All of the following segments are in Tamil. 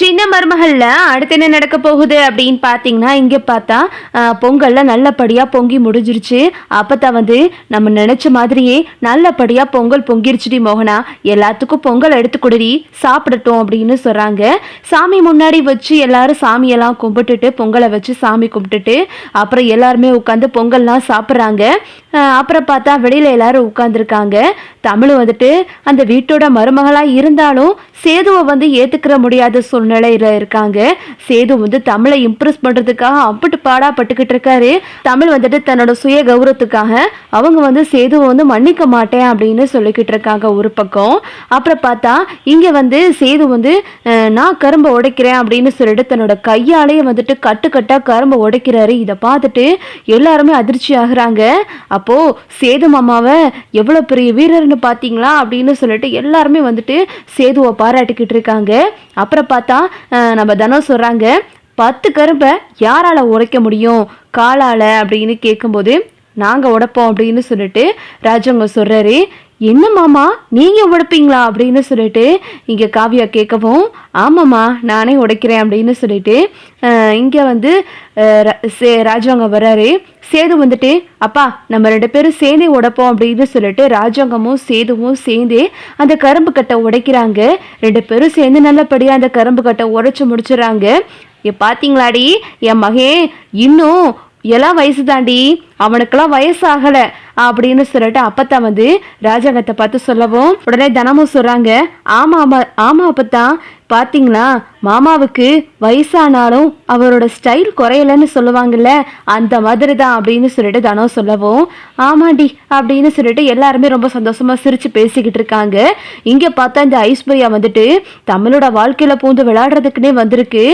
சின்ன மருமகளில் அடுத்து என்ன நடக்க போகுது அப்படின்னு பார்த்தீங்கன்னா இங்கே பார்த்தா பொங்கலில் நல்லபடியாக பொங்கி முடிஞ்சிருச்சு. அப்பதான் வந்து நம்ம நினச்ச மாதிரியே நல்லபடியாக பொங்கல் பொங்கிருச்சுடி மோகனா. எல்லாத்துக்கும் பொங்கல் எடுத்து கொடுடி சாப்பிடட்டும் அப்படின்னு சொல்கிறாங்க சாமி முன்னாடி வச்சு எல்லாரும் சாமியெல்லாம் கும்பிட்டுட்டு பொங்கலை வச்சு சாமி கும்பிட்டுட்டு அப்புறம் எல்லாருமே உட்காந்து பொங்கல்லாம் சாப்பிட்றாங்க. அப்புறம் பார்த்தா வெளியில் எல்லாரும் உட்காந்துருக்காங்க தமிழ் வந்துட்டு அந்த வீட்டோட மருமகளாக இருந்தாலும் சேதுவை வந்து ஏற்றுக்கிற முடியாத சூழ்நிலையில் இருக்காங்க. சேது வந்து தமிழை இம்ப்ரெஸ் பண்ணுறதுக்காக அப்பட்டு பாடா பட்டுக்கிட்டு இருக்காரு. தமிழ் வந்துட்டு தன்னோட சுய கௌரவத்துக்காக அவங்க வந்து சேதுவை வந்து மன்னிக்க மாட்டேன் அப்படின்னு சொல்லிக்கிட்டு இருக்காங்க ஒரு பக்கம். அப்புறம் பார்த்தா இங்கே வந்து சேது வந்து நான் கரும்பை உடைக்கிறேன் அப்படின்னு சொல்லிட்டு தன்னோட கையாலேயே வந்துட்டு கட்டுக்கட்டாக கரும்பை உடைக்கிறாரு. இதை பார்த்துட்டு எல்லாருமே அதிர்ச்சி ஆகுறாங்க. அப்போ சேது மாமாவை எவ்வளோ பெரிய வீரர்னு பார்த்தீங்களா அப்படின்னு சொல்லிட்டு எல்லாருமே வந்துட்டு சேதுவை பாராட்டிக்கிட்டு இருக்காங்க. அப்புறம் பார்த்தா பார்த்தா நம்ம தனம் சொல்கிறாங்க பத்து கரும்பை யாரால உடைக்க முடியும்? காலால அப்படின்னு கேட்கும்போது நாங்கள் உடைப்போம் அப்படின்னு சொல்லிட்டு ராஜவங்க சொல்கிறாரு என்ன மாமா நீங்கள் உடைப்பீங்களா? அப்படின்னு சொல்லிட்டு இங்கே காவியா கேட்கவும் ஆமாம்மா நானே உடைக்கிறேன் அப்படின்னு சொல்லிட்டு இங்கே வந்து சே- ராஜவங்க வர்றாரு. சேது வந்துட்டு அப்பா நம்ம ரெண்டு பேரும் சேர்ந்தே உடைப்போம் அப்படின்னு சொல்லிட்டு ராஜாங்கமும் சேதுவும் சேர்ந்து அந்த கரும்பு கட்டை உடைக்கிறாங்க. ரெண்டு பேரும் சேர்ந்து நல்லபடியாக அந்த கரும்பு கட்டை உடைச்சி முடிச்சிடுறாங்க. ஏ பார்த்தீங்களாடி என் மகன் இன்னும் எல்லாம் வயசு தாண்டி அவனுக்கெல்லாம் வயசாகல அப்படின்னு சொல்லிட்டு அப்பத்தான் வந்து ராஜாங்கத்தை பார்த்து சொல்லவும் உடனே தனமும் சொல்றாங்க ஆமா ஆமா ஆமா அப்பத்தான் பாத்தீங்களா? மாமாவுக்கு வயசானாலும் அவரோட ஸ்டைல் குறையலன்னு சொல்லுவாங்கல்ல அந்த மாதிரி தான் அப்படின்னு சொல்லிட்டு தனம் சொல்லவும் ஆமாண்டி அப்படின்னு சொல்லிட்டு எல்லாருமே ரொம்ப சந்தோஷமா சிரிச்சு பேசிக்கிட்டு இருக்காங்க. இங்க பார்த்தா இந்த ஐஸ்வர்யா வந்துட்டு தமிழோட வாழ்க்கையில பூந்து விளையாடுறதுக்குன்னே வந்திருக்கு.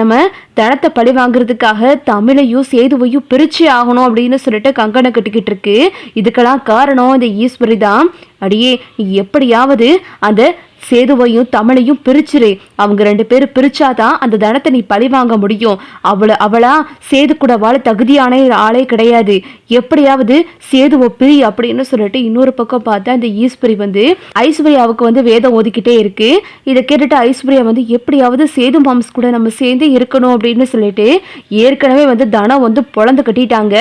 நம்ம தனத்தை பழி வாங்குறதுக்காக தமிழையும் சேதுவையும் பிரிச்சு ஆகணும் அப்படின்னு சொல்லிட்டு கங்கணம் கட்டிக்கிட்டு இருக்கு. இதுக்கெல்லாம் காரணம் இந்த ஈஸ்வரி தான் அடியே நீ எப்படியாவது அந்த சேதுவையும் தமிழையும் பிரிச்சிரு. அவங்க ரெண்டு பேரும் பிரிச்சாதான் அந்த தனத்தை நீ பழி வாங்க முடியும். அவளை அவளா சேது கூட வாழ தகுதியான ஆளே கிடையாது. எப்படியாவது சேதுவை பிரி அப்படின்னு சொல்லிட்டு இன்னொரு பக்கம் பார்த்தா இந்த ஈஸ்வரி வந்து ஐஸ்வர்யாவுக்கு வந்து வேதம் ஓதிக்கிட்டே இருக்கு. இதை கேட்டுட்டு ஐஸ்வர்யா வந்து எப்படியாவது சேது மாம்ஸ் கூட நம்ம சேர்ந்து இருக்கணும் அப்படின்னு சொல்லிட்டு ஏற்கனவே வந்து தனம் வந்து பொழந்து கட்டிட்டாங்க.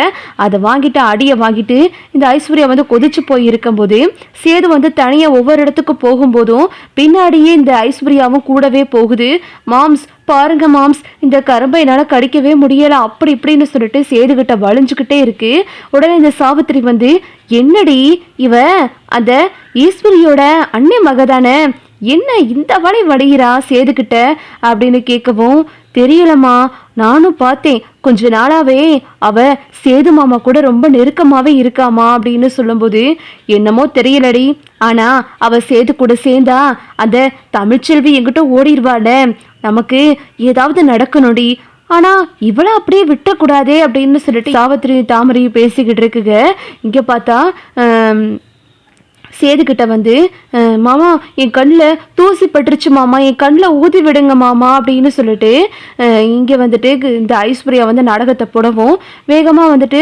அதை வாங்கிட்டு அடியை வாங்கிட்டு இந்த ஐஸ்வர்யா வந்து கொதிச்சு போய் இருக்கும்போது சேது வந்து தனியாக ஒவ்வொரு இடத்துக்கு போகும்போதும் பின்னாடியே இந்த ஐஸ்வர்யாவும் கூடவே போகுது. மாம்ஸ் பாருங்க மாம்ஸ் இந்த கரும்பை என்னால் கடிக்கவே முடியலை. அப்படி இப்படின்னு சொல்லிட்டு சேதுகிட்ட வளைஞ்சுக்கிட்டே இருக்கு. உடனே இந்த சாவித்திரி வந்து என்னடி இவ? அந்த ஈஸ்வரியோட அன்னை மகதானே? என்ன இந்த வழி வடிகிறா சேதுக்கிட்ட அப்படின்னு கேட்கவும் தெரியலம்மா. நானும் பார்த்தேன். கொஞ்ச நாளாவே அவ சேது மாமா கூட ரொம்ப நெருக்கமாவே இருக்காமா அப்படின்னு சொல்லும்போது என்னமோ தெரியலடி. ஆனா அவ சேது கூட சேர்ந்தா அந்த தமிழ்ச்செல்வி எங்கிட்ட ஓடிடுவாள நமக்கு ஏதாவது நடக்கணும்டி. ஆனா இவளை அப்படியே விட்டக்கூடாதே அப்படின்னு சொல்லிட்டு சாவத்திரி தாமரையும் பேசிக்கிட்டு இருக்குங்க. இங்க பார்த்தா சேதுக்கிட்ட வந்து மாமா என் கண்ணில் தூசி பட்டுருச்சு மாமா. என் கண்ணில் ஊதி விடுங்க மாமா அப்படின்னு சொல்லிட்டு இங்கே வந்துட்டு இந்த ஐஸ்வர்யா வந்து நாடகத்தை போடவும் வேகமாக வந்துட்டு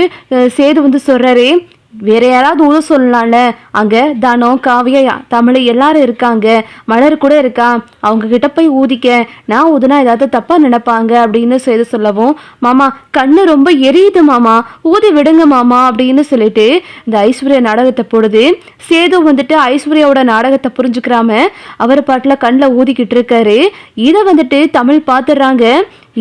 சேது வந்து சொல்கிறாரு வேற யாராவது ஊத சொல்லலாம்ல அங்கே தனம் காவியா தமிழ் எல்லாரும் இருக்காங்க மலர் கூட இருக்கா? அவங்க கிட்ட போய் ஊதிக்க நான் ஊதுனா ஏதாவது தப்பா நினைப்பாங்க அப்படின்னு செய்து சொல்லவும் மாமா கண்ணு ரொம்ப எரியுது மாமா ஊதி விடுங்க மாமா அப்படின்னு சொல்லிட்டு இந்த ஐஸ்வர்யா நாடகத்தை போடுது. சேது வந்துட்டு ஐஸ்வர்யாவோட நாடகத்தை புரிஞ்சுக்கிறாம அவர் பாட்டில் கண்ணில் ஊதிக்கிட்டு இருக்காரு. இதை வந்துட்டு தமிழ் பார்த்துடுறாங்க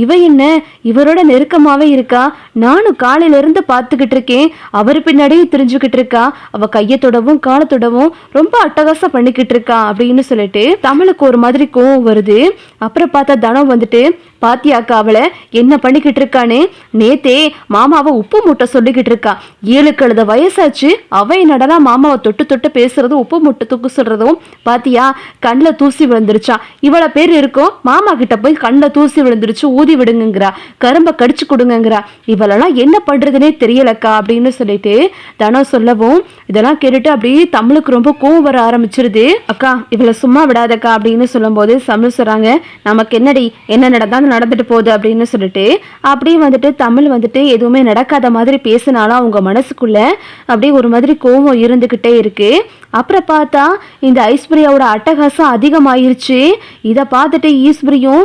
இவ என்ன? இவரோட நெருக்கமாவே இருக்கா? நானும் காலையில இருந்து பார்த்துக்கிட்டு இருக்கேன். அவர் பின்னாடியே தெரிஞ்சுக்கிட்டு இருக்கா? அவ கையை தொடவும் காலை தொடவும் ரொம்ப அட்டகாசம் பண்ணிக்கிட்டு இருக்கா அப்படின்னு சொல்லிட்டு தமிழுக்கு ஒரு மாதிரி கோவம் வருது. அப்புறம் பார்த்தா தனம் வந்துட்டு பாத்தியாக்கா அவளை என்ன பண்ணிக்கிட்டு இருக்கான்னு நேத்தே மாமாவை உப்பு மூட்டை சொல்லிக்கிட்டு இருக்கா. ஏழு கழுத வயசாச்சு அவன் என்னடனா மாமாவை தொட்டு தொட்டு பேசுறதும் உப்பு மூட்டை தூக்கு சொல்றதும்? பாத்தியா கண்ணில் தூசி விழுந்துருச்சான் இவ்வளோ பேர் இருக்கும் மாமா கிட்ட போய் கண்ணில் தூசி விழுந்துருச்சு ஊதி விடுங்கிறா கரும்பை கடிச்சு கொடுங்கிறா இவளெல்லாம் என்ன பண்றதுனே தெரியலக்கா அப்படின்னு சொல்லிட்டு தனம் சொல்லவும் இதெல்லாம் கேட்டுட்டு அப்படியே தமிழுக்கு ரொம்ப கோவம் வர ஆரம்பிச்சிருது. அக்கா இவளை சும்மா விடாதக்கா அப்படின்னு சொல்லும்போது தமிழ் சொல்றாங்க நமக்கு என்னடி என்ன நடந்தா நடந்துட்டு போகுது அப்படின்னு சொல்லிட்டு அப்படியே வந்துட்டு தமிழ் வந்துட்டு எதுவுமே நடக்காத மாதிரி பேசினாலும் அவங்க மனசுக்குள்ள அப்படியே ஒரு மாதிரி கோபம் இருந்துக்கிட்டே இருக்கு. அப்புறம் பார்த்தா இந்த ஐஸ்வர்யாவோட அட்டகாசம் அதிகமாயிருச்சு. இதை பார்த்துட்டு ஈஸ்வரியும்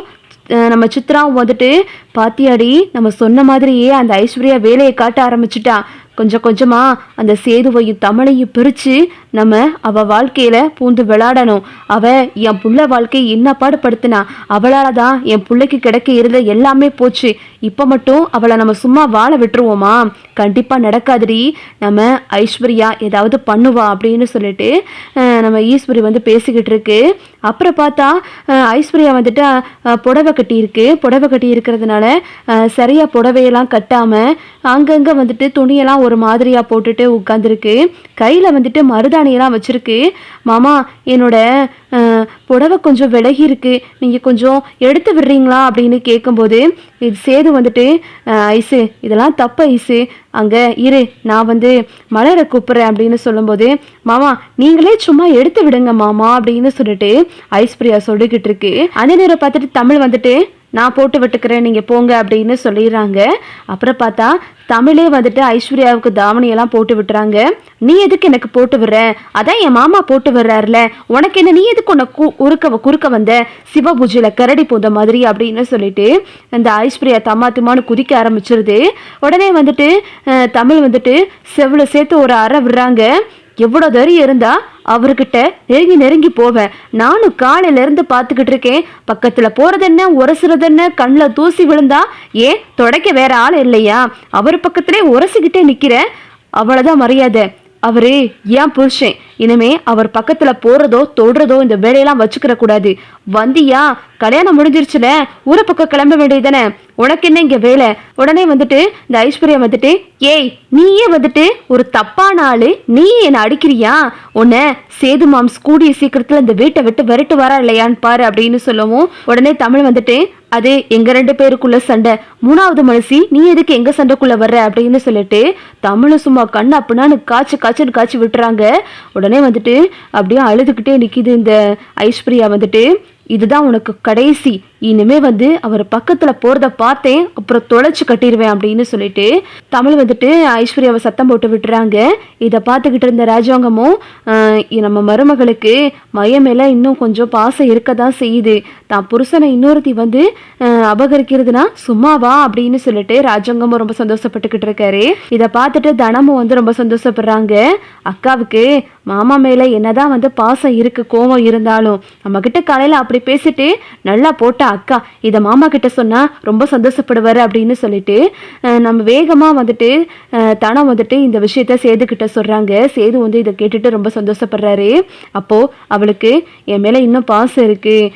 அஹ் நம்ம சித்ராவும் வந்துட்டு பாத்தியாடி நம்ம சொன்ன மாதிரியே அந்த ஐஸ்வர்யா வேலையை காட்ட ஆரம்பிச்சிட்டா. கொஞ்சம் கொஞ்சமாக அந்த சேதுவையும் தமிழையும் பிரித்து நம்ம அவ வாழ்க்கையில் பூந்து விளாடணும். அவ என் புள்ள வாழ்க்கையை என்ன பாடுபடுத்தினா அவளால் தான் என் பிள்ளைக்கு கிடைக்க இருந்த எல்லாமே போச்சு. இப்போ மட்டும் அவளை நம்ம சும்மா வாழ விட்டுருவோமா? கண்டிப்பாக நடக்காதுடி. நம்ம ஐஸ்வர்யா ஏதாவது பண்ணுவா அப்படின்னு சொல்லிட்டு நம்ம ஈஸ்வரி வந்து பேசிக்கிட்டு இருக்கு. அப்புறம் பார்த்தா ஐஸ்வர்யா வந்துட்டு புடவை கட்டியிருக்கு. புடவை கட்டி இருக்கிறதுனால சரியாக சரியா புடவையெல்லாம் கட்டாமல் அங்கங்கே வந்துட்டு துணியெல்லாம் ஒரு மாதிரியாக போட்டுட்டு உட்காந்துருக்கு கையில் வந்துட்டு மருதாணியெல்லாம் வச்சுருக்கு. மாமா என்னோட புடவை கொஞ்சம் விலகி இருக்கு நீங்கள் கொஞ்சம் எடுத்து விடுறீங்களா? அப்படின்னு கேட்கும்போது இது சேது வந்துட்டு ஐசு இதெல்லாம் தப்பு ஐசு. அங்கே இரு நான் வந்து மலரை கூப்பிட்றேன் அப்படின்னு சொல்லும்போது மாமா நீங்களே சும்மா எடுத்து விடுங்க மாமா அப்படின்னு சொல்லிட்டு ஐஸ்பிரியா சொல்லிக்கிட்டு இருக்கு. அந்த நேரம் பார்த்துட்டு தமிழ் வந்துட்டு நான் போட்டு விட்டுக்கிறேன் நீங்கள் போங்க அப்படின்னு சொல்லிடுறாங்க. அப்புறம் பார்த்தா தமிழே வந்துட்டு ஐஸ்வர்யாவுக்கு தாவணியெல்லாம் போட்டு விட்டுறாங்க. நீ எதுக்கு எனக்கு போட்டு விடுற? அதான் என் மாமா போட்டு விடுறாருல. உனக்கு என்ன நீ எதுக்கு உன்னை கு குறுக்க குறுக்க வந்த? சிவ பூஜையில் கரடி போந்த மாதிரி அப்படின்னு சொல்லிட்டு அந்த ஐஸ்வர்யா தம்மா குதிக்க ஆரம்பிச்சிருது. உடனே வந்துட்டு தமிழ் வந்துட்டு செவ்வளோ சேர்த்து ஒரு அறை விடுறாங்க. எவ்வளோ தைரியம் இருந்தா அவர்கிட்ட நெருங்கி நெருங்கி போவேன் நானும் காலையில இருந்து பார்த்துக்கிட்டு இருக்கேன். பக்கத்துல போறது என்ன உரசுறது என்ன கண்ணில் தூசி விழுந்தா ஏன் தொடக்க வேற ஆள் இல்லையா? அவர் பக்கத்திலே உரசிக்கிட்டே நிக்கிற. அவ்வளவுதான் மரியாதை. அவரு ஏன் புருஷன்? இனிமே அவர் பக்கத்துல போறதோ தொடுறதோ இந்த வேலையெல்லாம் வச்சுக்கிற கூடாது வந்தியா கல்யாணம் முடிஞ்சிருச்சுல ஊர பக்கம் கிளம்ப வேண்டியதுதானே? உனக்கு என்ன இங்க வேலை? உடனே வந்துட்டு இந்த ஐஸ்வர்யா வந்துட்டு ஏய் நீயே வந்துட்டு ஒரு தப்பான ஆளு. நீ என்ன அடிக்கிறியா? உன்னை சேது மாம்ஸ் கூடிய சீக்கிரத்துல இந்த வீட்டை விட்டு விரட்டு வரா இல்லையான்னு பாரு அப்படின்னு சொல்லவும் உடனே தமிழ் வந்துட்டு அது எங்க ரெண்டு பேருக்குள்ள சண்டை. மூணாவது மனசி நீ எதுக்கு எங்க சண்டைக்குள்ள வர்ற? அப்படின்னு சொல்லிட்டு தமிழும் சும்மா கண்ணு அப்படின்னான்னு காய்ச்சி காய்ச்சல் காய்ச்சி விட்டுறாங்க. உடனே வந்துட்டு அப்படியே அழுதுகிட்டே நிக்குது இந்த ஐஸ்வர்யா வந்துட்டு. இதுதான் உனக்கு கடைசி இனிமே வந்து அவர் பக்கத்துல போறத பார்த்தேன் அப்புறம் தொலைச்சு கட்டிடுவேன் அப்படின்னு சொல்லிட்டு தமிழ் வந்துட்டு ஐஸ்வர்யாவை சத்தம் போட்டு விட்டுறாங்க. இதை பார்த்துக்கிட்டு இருந்த ராஜாங்கமும் நம்ம மருமகளுக்கு மையம் மேலே இன்னும் கொஞ்சம் பாசம் இருக்க தான் செய்யுது. தான் புருஷனை இன்னொருத்தி வந்து அபகரிக்கிறதுனா சும்மாவா அப்படின்னு சொல்லிட்டு ராஜாங்கமும் ரொம்ப சந்தோஷப்பட்டுக்கிட்டு இருக்காரு. இதை பார்த்துட்டு தனமும் வந்து ரொம்ப சந்தோஷப்படுறாங்க. அக்காவுக்கு மாமா மேல என்னதான் வந்து பாசம் இருக்கு கோவம் இருந்தாலும் நம்ம கிட்ட காலையில அப்படி பேசிட்டு நல்லா போட்டா அக்கா இதை மாமா கிட்ட சொன்னால் ரொம்ப சந்தோஷப்படுவார் அப்படின்னு சொல்லிட்டு நம்ம வேகமாக வந்துட்டு அஹ், தனம் வந்துட்டு இந்த விஷயத்த சேதுக்கிட்ட சொல்கிறாங்க சேது வந்து இதை கேட்டுட்டு ரொம்ப சந்தோஷப்படுறாரு. அப்போது அவளுக்கு என் மேலே இன்னும் பாசம் இருக்குது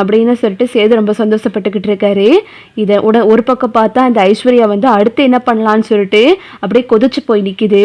அப்படின்னு சொல்லிட்டு சேது ரொம்ப சந்தோஷப்பட்டுக்கிட்டு இருக்காரு. இதை உட ஒரு பக்கம் பார்த்தா இந்த ஐஸ்வர்யா வந்து அடுத்து என்ன பண்ணலான்னு சொல்லிட்டு அப்படியே கொதிச்சு போய் நிற்கிது